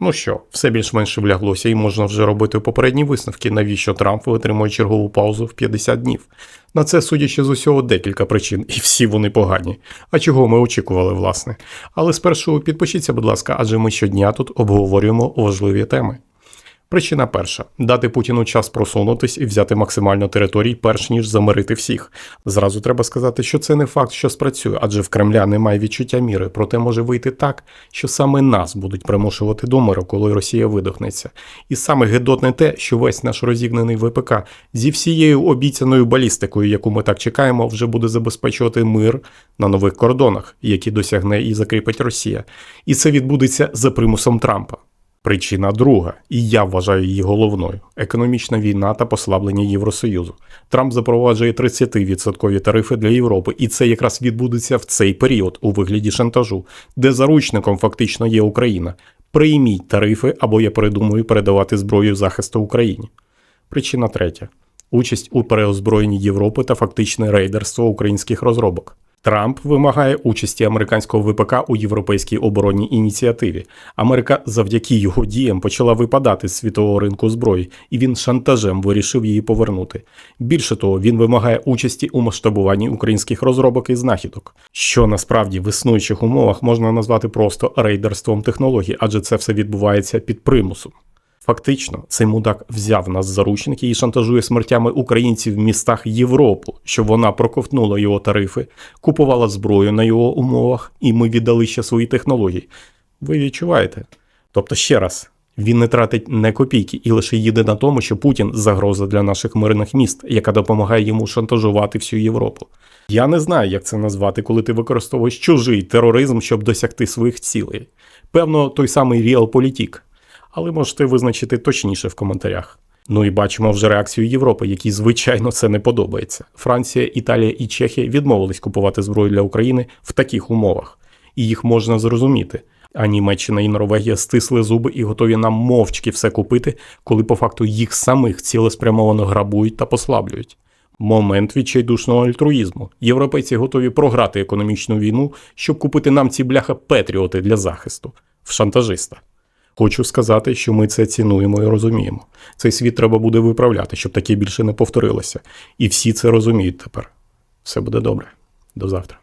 Ну що, все більш-менш вляглося і можна вже робити попередні висновки, навіщо Трамп витримує чергову паузу в 50 днів. На це, судячи з усього, декілька причин, і всі вони погані. А чого ми очікували, власне. Але спершу підпишіться, будь ласка, адже ми щодня тут обговорюємо важливі теми. Причина перша дати Путіну час просунутись і взяти максимально територій, перш ніж замирити всіх. Зразу треба сказати, що це не факт, що спрацює, адже в Кремля немає відчуття міри. Проте може вийти так, що саме нас будуть примушувати до миру, коли Росія видохнеться. І саме гидотне те, що весь наш розігнаний ВПК зі всією обіцяною балістикою, яку ми так чекаємо, вже буде забезпечувати мир на нових кордонах, які досягне і закріпить Росія. І це відбудеться за примусом Трампа. Причина друга, і я вважаю її головною: економічна війна та послаблення Євросоюзу. Трамп запроваджує 30% тарифи для Європи, і це якраз відбудеться в цей період у вигляді шантажу, де заручником фактично є Україна. Прийміть тарифи, або я передумаю передавати зброю захисту Україні. Причина третя: участь у переозброєнні Європи та фактичне рейдерство українських розробок. Трамп вимагає участі американського ВПК у європейській оборонній ініціативі. Америка завдяки його діям почала випадати з світового ринку зброї, і він шантажем вирішив її повернути. Більше того, він вимагає участі у масштабуванні українських розробок і знахідок, що насправді в існуючих умовах можна назвати просто рейдерством технологій, адже це все відбувається під примусом. Фактично, цей мудак взяв нас заручники і шантажує смертями українців в містах Європу, щоб вона проковтнула його тарифи, купувала зброю на його умовах, і ми віддали ще свої технології. Ви відчуваєте? Тобто, ще раз, він не тратить не копійки і лише їде на тому, що Путін загроза для наших мирних міст, яка допомагає йому шантажувати всю Європу. Я не знаю, як це назвати, коли ти використовуєш чужий тероризм, щоб досягти своїх цілей. Певно, той самий Ріалполітік але можете визначити точніше в коментарях. Ну і бачимо вже реакцію Європи, якій, звичайно, це не подобається. Франція, Італія і Чехія відмовились купувати зброю для України в таких умовах, і їх можна зрозуміти. А Німеччина і Норвегія стисли зуби і готові нам мовчки все купити, коли по факту їх самих цілеспрямовано грабують та послаблюють. Момент відчайдушного альтруїзму. Європейці готові програти економічну війну, щоб купити нам ці бляха Петріоти для захисту в шантажиста. Хочу сказати, що ми це цінуємо і розуміємо. Цей світ треба буде виправляти, щоб таке більше не повторилося. І всі це розуміють тепер. Все буде добре. До завтра.